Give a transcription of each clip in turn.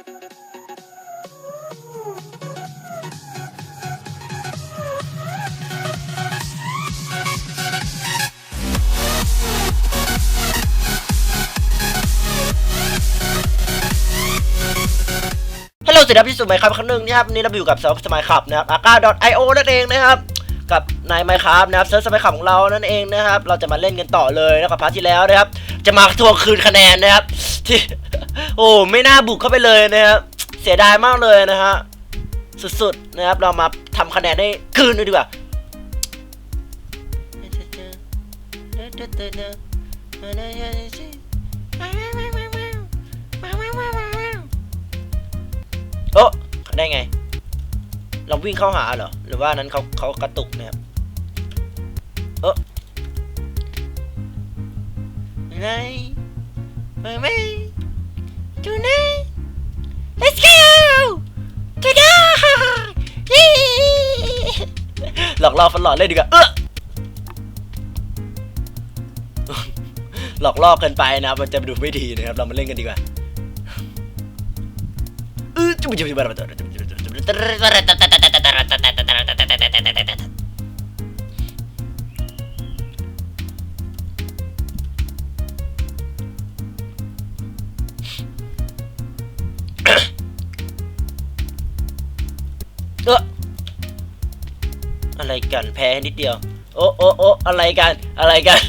ฮัลโหลสวัสดีครับที่สุดไมค์ครับครั้งหนึ่งนะครับนี่เราอยู่กับเซิร์ฟสมัยขับนะครับ aka.io นั่นเองนะครับ กับนายไมค์ครับนะครับเซิร์ฟสมัยขับของเรานั่นเองนะครับ เราจะมาเล่นกันต่อเลยนะครับพาร์ทที่แล้วนะครับ จะมาทวงคืนคะแนนนะครับที่ โอ้ไม่น่าบุกเข้าไปเลยนะครับเสียดายมากเลยนะฮะสุดๆนะครับ เรามาทำคะแนนได้คืนดูดีกว่าโอ้ได้ไง เราวิ่งเข้าหาเหรอ หรือว่านั้นเขาเขากระตุกนะครับเออไหนไปไหม จูไหน let's go จูด้าหลอกล่อฟันหลอดเล่นดีกว่าเออหลอกล่อเกินไปนะครับ มันจะดูไม่ดีนะครับ เรามาเล่นกันดีกว่าเออจุ๊บจุ๊บจุ๊บจุ๊บจุ๊บจุ๊บจุ๊บจุ๊ กันแพ้นิดเดียว โอ้โอ้โอ้อะไรกันอะไรกัน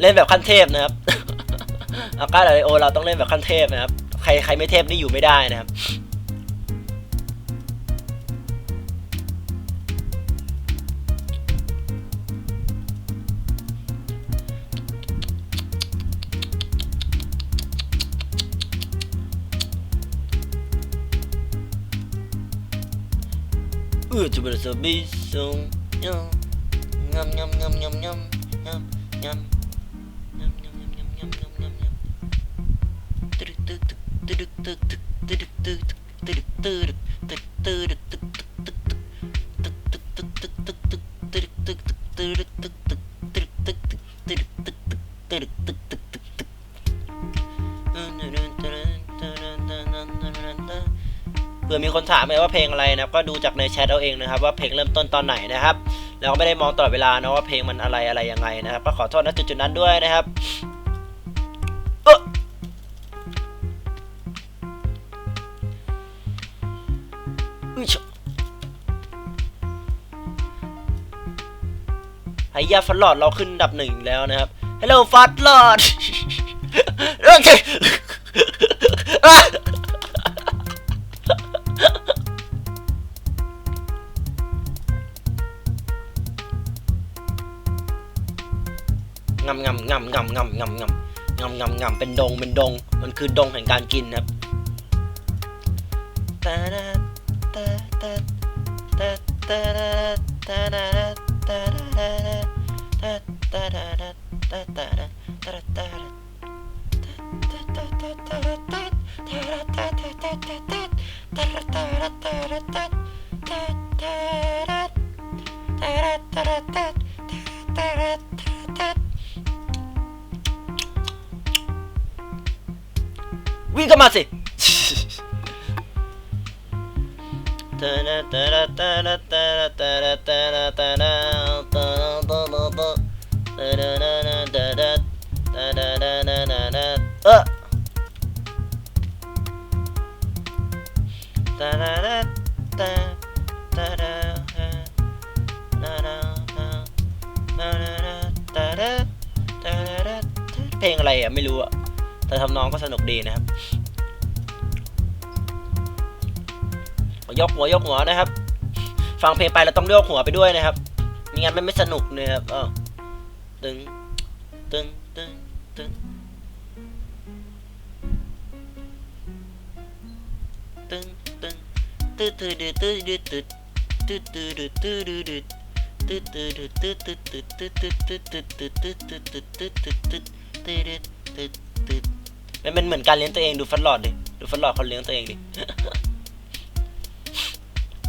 เล่นแบบขั้นเทพนะครับอาก้าไอโอเราต้องเล่นแบบขั้นเทพนะครับ ใครใครไม่เทพนี่อยู่ไม่ได้นะครับ เออจะเป็นสบิสงยำยำามไหมว่าเพลงอะไรนะครับก็ดูจากในแชทเอาเองนะครับว่าเพลงเริ่มต้นตอนไหนนะครับแล้วก็ไม่ได้มองตลอดเวลานะว่าเพลงมันอะไรอะไรยังไงนะครับก็ขอโทษณจุดๆนั้นด้วยนะครับเอออุ๊ยาฟันหลอดเราขึ้นดับหนึ่งแล้วนะครับ Hello ฟัดหลอดโอเค งำงำงำงำงำงำงำงำงำงำเป็นดงเป็นดง มันคือดงแห่งการกินครับตาดาตาตาตาตาตาตาตาตาตาตาตาตาตาตาตาวิ่งเพี่ก็มาสิเเพลงอะไรอะไม่รู้อะแต่ทำนองก็สนุกดีนะครับ ยกหัวยกหัวนะครับ ฟังเพลงไปเราต้องยกหัวไปด้วยนะครับไม่งั้นมันไม่สนุกนะครับออตึงตึงตึงตึงตึงตึงตื้อตื้อดื้อตื้อดื้อตื้อตื้อตื้อดื้อตื้อดื้อดื้อตื้อตื้อดื้อตื้อตื้อตื้อตื้อตื้อตื้อตื้อตื้อตื้อตื้อตื้อตื้อตื้อตื้อตื้อตื้อตื้อตื้อตื้อมันเป็นเหมือนการเลี้ยงตัวเองดูฟันหลอดดิดูฟันหลอดเขาเลี้ยงตัวเองดิ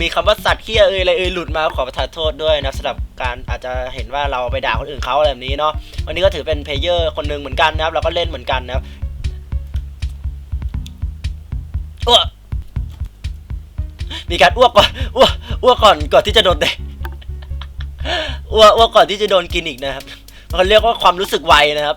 มีคำว่าสัตว์เคี้ยเอ่ยอะไรเอ่ยหลุดมาขอประทานโทษด้วยนะสำหรับการอาจจะเห็นว่าเราไปด่าคนอื่นเขาอะไรแบบนี้เนาะวันนี้ก็ถือเป็นเพลเยอร์คนหนึ่งเหมือนกันนะครับ เราก็เล่นเหมือนกันนะครับอ้วกมีการอ้วกก่อนอ้วกอ้วกก่อนก่อนที่จะโดนเตะอ้วกอ้วกก่อนที่จะโดนกินอีกนะครับมันเรียกว่าความรู้สึกไวนะครับ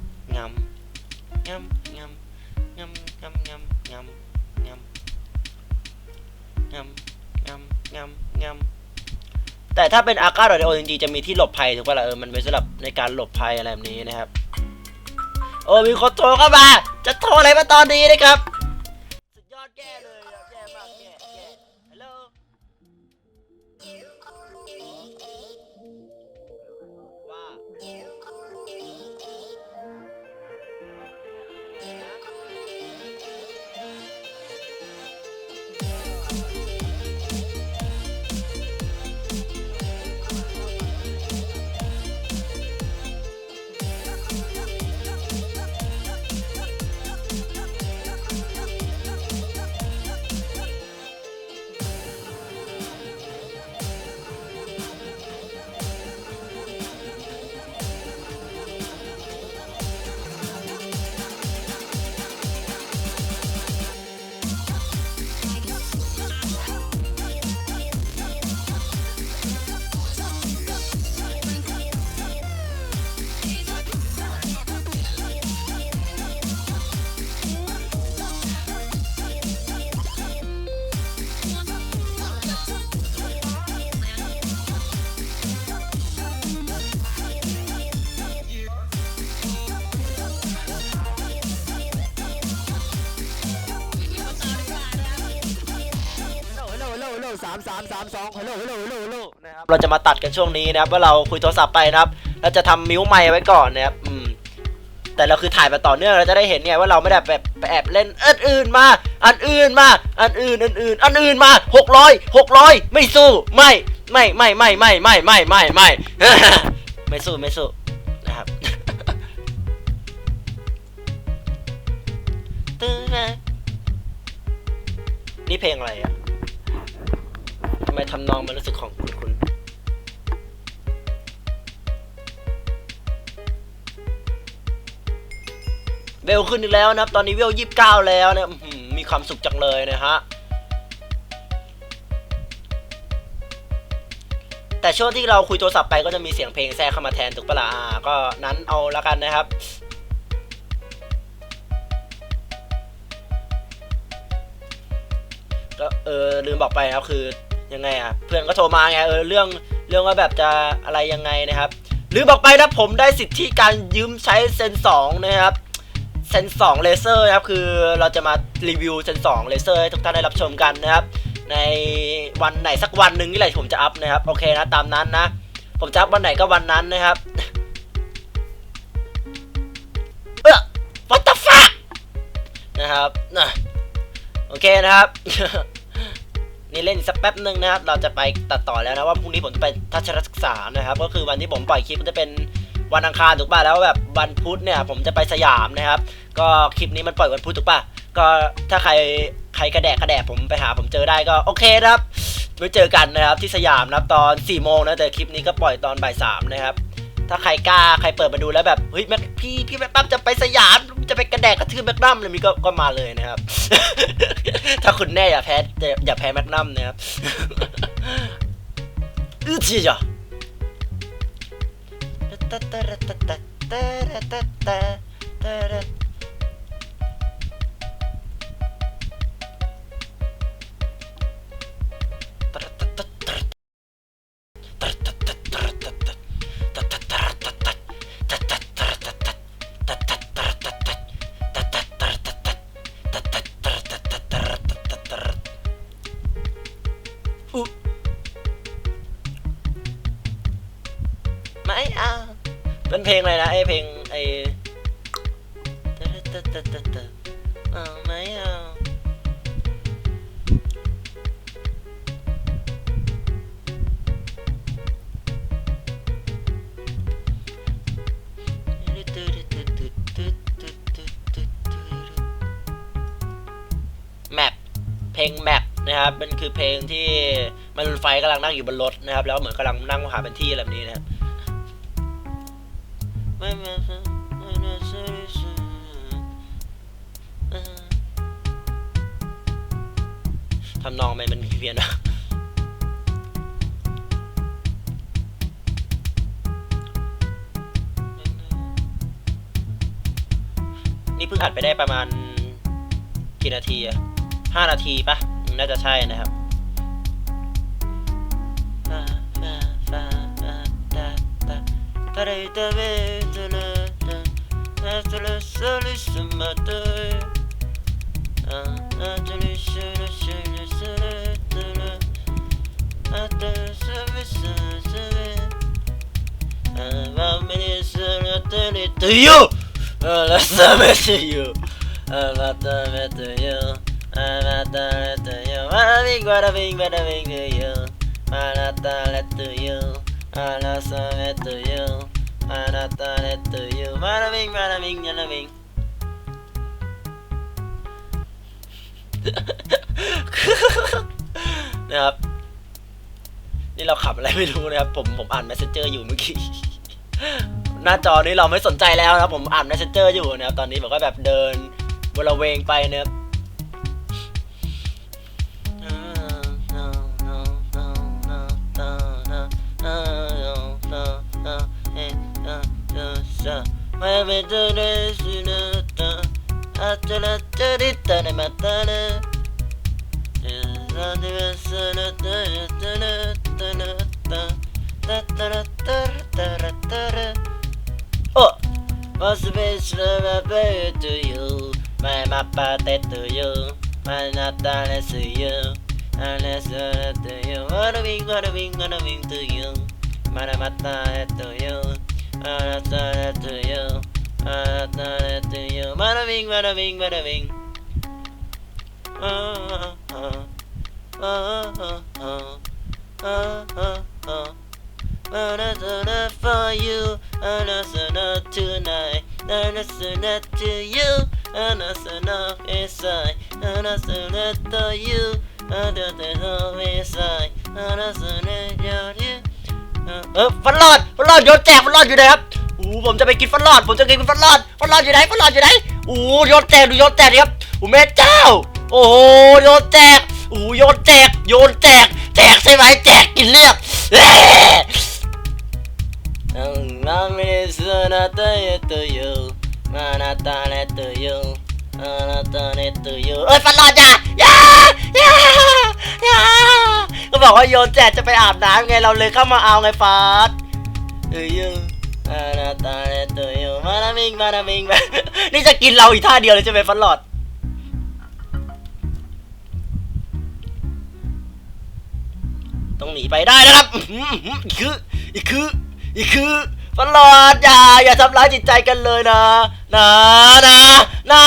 ำงำงำงำงำงำงำงำงำงำงำงำแต่ถ้าเป็นอาก้าดอโอจริงๆจะมีที่หลบภัยถูกป่ะล่ะเออมันไว้สำหรับในการหลบภัยอะไรแบบนี้นะครับโอ้มีคนโทรเข้ามา จะโทรอะไรมาตอนนี้นะครับ สุดยอดแก่เลย เราจะมาตัดกันช่วงนี้นะครับว่าเราคุยโทรศัพท์ไปนะครับเราจะทำมิวไมค์ไว้ก่อนนะครับอืมแต่เราคือถ่ายมาต่อเนื่องเราจะได้เห็นไงว่าเราไม่ได้แบบไปแอบเล่นอันอื่นมา อันอื่นมา อันอื่นอันอื่น อันอื่นมาหกร้อยหกร้อยไม่สู้ไม่ไม่ไม่ไม่ไม่ไม่ไม่ไม่ไม่ไม่สู้ไม่สู้นะครับตื้อนะนี่เพลงอะไรอะทำไมทำนองมันรู้สึกของคุณคุณเวลขึ้นอีกแล้วนะครับ ตอนนี้เวลยี่สิบเก้าแล้วนะอื้อหือมีความสุขจังเลยนะฮะ แต่ช่วงที่เราคุยโทรศัพท์ไปก็จะมีเสียงเพลงแทรกเข้ามาแทนถูกปะล่ะอ่าก็นั้นเอาละกันนะครับก็เออลืมบอกไปครับคือ ยังไงอะเพื่อนก็โทรมาไงเออเรื่องเรื่องว่าแบบจะอะไรยังไงนะครับลืมบอกไปนะผมได้สิทธิการยืมใช้เซนสองนะครับเซนสองเลเซอร์นะครับคือเราจะมารีวิวเซนสองเลเซอร์ให้ทุกท่านได้รับชมกันนะครับ ในวันไหนสักวันหนึ่งนี่แหละผมจะอัพนะครับโอเคนะตามนั้นนะ ผมจะอัพวันไหนก็วันนั้นนะครับเออ what the fuck นะครับนะโอเคนะครับ นี่เล่นสักแป๊บหนึ่งนะครับ เราจะไปตัดต่อแล้วนะว่าพรุ่งนี้ผมจะไปทัศนศึกษานะครับ ก็คือวันที่ผมปล่อยคลิปมันจะเป็นวันอังคารถูกป่ะแล้วแบบวันพุธเนี่ยผมจะไปสยามนะครับ ก็คลิปนี้มันปล่อยวันพุธถูกป่ะก็ถ้าใครใครกระแดกกระแดกผมไปหาผมเจอได้ก็โอเคครับไว้เจอกันนะครับที่สยามนะครับตอน4ี่โมงนะแต่คลิปนี้ก็ปล่อยตอนบ่ายสามนะครับ ถ้าใครกล้าใครเปิดมาดูแล้วแบบเฮ้ยแม็กพี่พี่แม็กตั้มจะไปสยามจะไปกระแดกกระทืบแม็กนัมเลยมีก็ก็มาเลยนะครับ ถ้าคุณแน่อย่าแพ้อย่าแพ้แม็กนัมนะครับอื้อจีจ้ะตะตะระตะตะตะระตะตะตะระตะ ลงแมปนะครับมันคือเพลงที่มันไฟกำลังนั่งอยู่บนรถนะครับ แล้วเหมือนกำลังนั่งหาเป็นที่อะไรแบบนี้นะครับทำนองมันมันเพี้ยนอะนี่เพิ่งอัดไปได้ประมาณกี่นาทีอะ ห้านาทีปะน่าจะใช่นะครับฟาฟาฟาฟาตาตาตาเราเวตาลาตาตาตาลาซาลิสมาเตอ่าอ่าตาลิชาลาชาลาซาลาตาลาอ่าตาซาวิสาซาเวอ่าว่าไม่ได้ซาลาตาลิตยูอ่าลาซาเวตยู Manabing, Manabing, Manabing to you, Manata let to you, Manasa to you, Manata let to you, Manabing, Manabing, Manabing. นะครับ นี่เราขับอะไรไม่รู้นะครับ ผมผมอ่าน messenger อยู่เมื่อกี้ หน้าจอนี้เราไม่สนใจแล้วนะครับ ผมอ่าน messenger อยู่นะครับ ตอนนี้ผมก็แบบเดินบนระเวงไปนะครับ Oh, what's the best love I bear to you? My mappa to you, my Natale to you, and let's to you. What a wing, what a wing, what a wing to you. my Maramata to you, uh, that's not that to you. Uh, that's not that to you. Bada bing, bada bing, bada bing. Uh, uh, uh, uh, uh, uh, uh, uh. Oh, that's enough for you, and that's enough tonight, and that's enough to you, and that's enough inside, and that's enough to you, and that's enough inside, and that's enough to you. เออฟันรอดฟันรอดโยนแจกฟันรอดอยู่ไหนครับโอ้ผมจะไปกินฟันรอด ผมจะกินฟันรอดฟันรอดอยู่ไหนฟันรอดอยู่ไหนโอ้โยนแจกดูโยนแจกดิครับโอ้แม่เจ้า โอ้โหโยนแจกโอ้โยนแจกโยนแจกแจกใช่ไหมแจกกินเลือดเอ้ย to you มานาตาเลตยูมานาตาเลตยูเอ้ยฟันรอดจ้ะย่าย่าย่า ก็บอกว่าโยนแจกจะไปอาบน้ำไงเราเลยเข้ามาเอาไงฟาดเอ้ยยูมานาตาเลตยูมานามิงมานามิงนี่จะกินเราอีกท่าเดียวเลยใช่ไหมฟันรอดต้องหนีไปได้นะครับอีกคืออีกคืออีกคือฟันหลอดอย่าอย่าทำร้ายจิตใจกันเลยนะนะนะนะ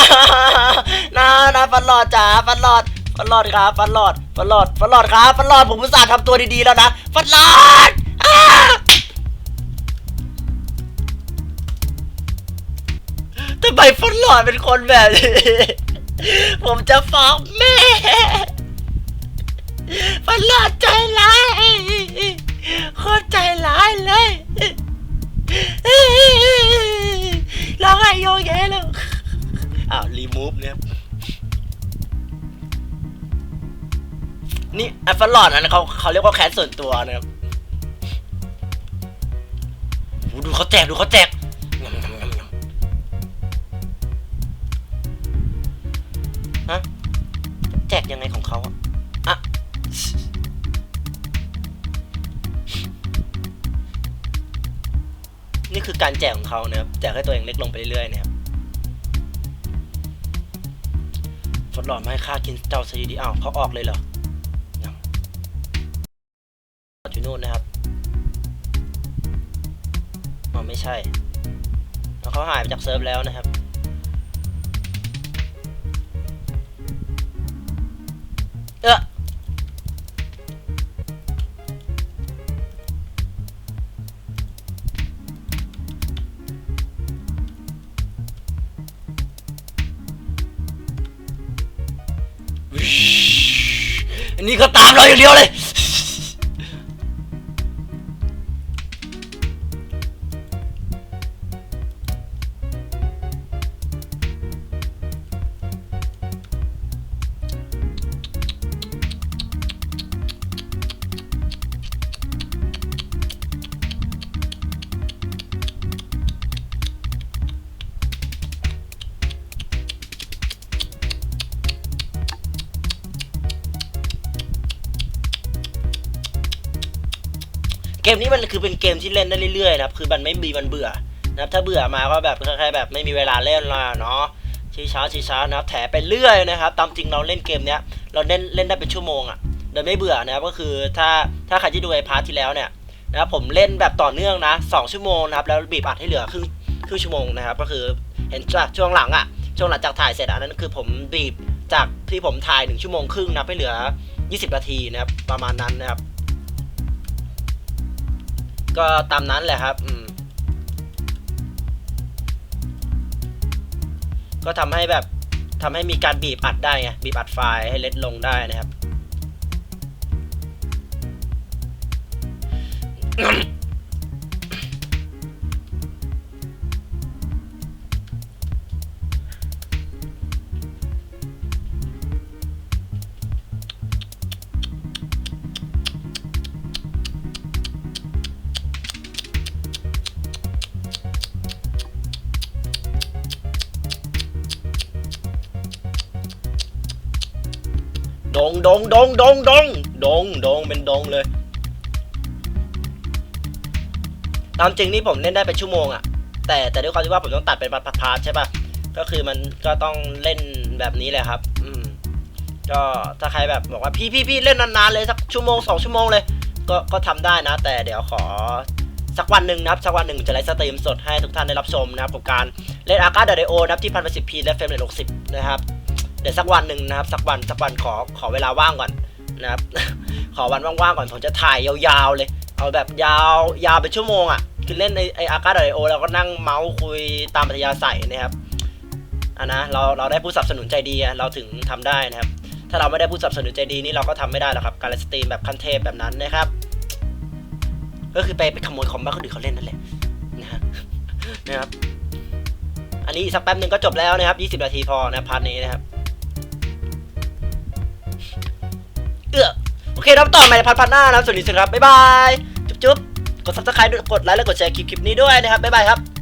นะนะฟันหลอดจ๋าฟันหลอด ฟันหลอดครับฟันหลอดฟันหลอดฟันหลอดครับฟันหลอดผมอุตส่าห์ทำตัวดีๆแล้วนะฟันหลอดอทำไมฟันหลอดเป็นคนแบบนี้ผมจะฟ้องแม่มันหลอดใจร้ายโคตรใจร้ายเลยร้องไห้โยงแย่แล้วอ้าวรีมูฟเนี่ย นี่แอฟเฟลอดนะเขาเขาเรียกว่าแค้นส่วนตัวนะครับดูเขาแจกดูเขาแจกฮะแจกยังไงของเขาอะอะนี่คือการแจกของเขานะครับแจกให้ตัวเองเล็กลงไปเรื่อยๆนะครับฟดหลอดมาให้ค่ากินเจ้าซะดีๆอ้าวเขาออกเลยเหรอ นู่นนะครับอ๋อไม่ใช่เขาหายไปจากเซิร์ฟแล้วนะครับเออวิชอันนี้ก็ตามเราอย่างเดียวเลย มนี้มันคือเป็นเกมที่เล่นได้เรื่อยๆนะครับคือมันไม่มีมันเบื่อนะครับถ้าเบื่อมาก็แบบแค่แบบไม่มีเวลาเล่นละเนาะชี้ช้าชี้ช้านะครับแถไปเรื่อยนะครับตามจริงเราเล่นเกมเนี้ยเราเล่นเล่นได้เป็นชั่วโมงอะ่ะโดยไม่เบื่อนะครับก็คือถ้าถ้าใครที่ดูไอพาร์ทที่แล้วเนี่ยนะครับผมเล่นแบบต่อเนื่องนะสองชั่วโมงนะครับแล้วบีบอัดให้เหลือครึ่งครึ่งชั่วโมงนะครับก็คือเห็นจากช่วงหลังอะ่ะช่วงหลังจากถ่ายเสร็จอันนั้นคือผมบีบจากที่ผมถ่ายหนึ่งชั่วโมงครึ่งนะให้เหลือ 20 นาทีนะครับประมาณนั้นนะครับ ก็ตามนั้นแหละครับอืมก็ทำให้แบบทำให้มีการบีบอัดได้ไงบีบอัดไฟล์ให้เล็ดลงได้นะครับ งดงดงดงดงดงดงเป็นดงเลย ตามจริงนี่ผมเล่นได้เป็นชั่วโมงอะแต่แต่ด้วยความที่ว่าผมต้องตัดเป็นพาร์ทๆใช่ปะก็คือมันก็ต้องเล่นแบบนี้แหละครับ อืม ก็ถ้าใครแบบบอกว่าพี่พี่พี่เล่นนานๆเลยสักชั่วโมงสองชั่วโมงเลย ก็ก็ทำได้นะ แต่เดี๋ยวขอสักวันหนึ่งนะครับสักวันหนึ่งจะไลฟ์สตรีมสดให้ทุกท่านได้รับชมนะครับกับการเล่นอาร์คาเดเดโอนะครับที่พันแปดสิบพีและเฟรมเรทหกสิบนะครับ เดี๋ยวสักวันหนึ่งนะครับ สักวันสักวันขอขอเวลาว่างก่อนนะครับ ขอวันว่างๆก่อนผมจะถ่ายยาวๆเลย เอาแบบยาวยาวเป็นชั่วโมงอะคือเล่นในไออาร์คาดไอโอเราก็นั่งเมาส์คุยตามปัทยาใส่นะครับอะนะเราเราได้ผู้สนับสนุนใจดีเราถึงทำได้นะครับ ถ้าเราไม่ได้ผู้สนับสนุนใจดีนี่เราก็ทำไม่ได้หรอกครับการไลฟ์สตรีมแบบคันเทพแบบนั้นนะครับ ก็คือไปไปขโมยคอมบ้าคนอื่นเขาเล่นนั่นแหละนะนะครับ อันนี้สักแป๊บหนึ่งก็จบแล้วนะครับ 20 นาทีพอนะพาร์ทนี้นะครับ เออโอเคครับต่อใหม่ในพาร์ทพาร์ทหน้านะครับสวัสดีครับบ๊ายบายจุ๊บๆกดซับสไครต์กดไลค์และกดแชร์คลิปคลิปนี้ด้วยนะครับบ๊ายบายครับ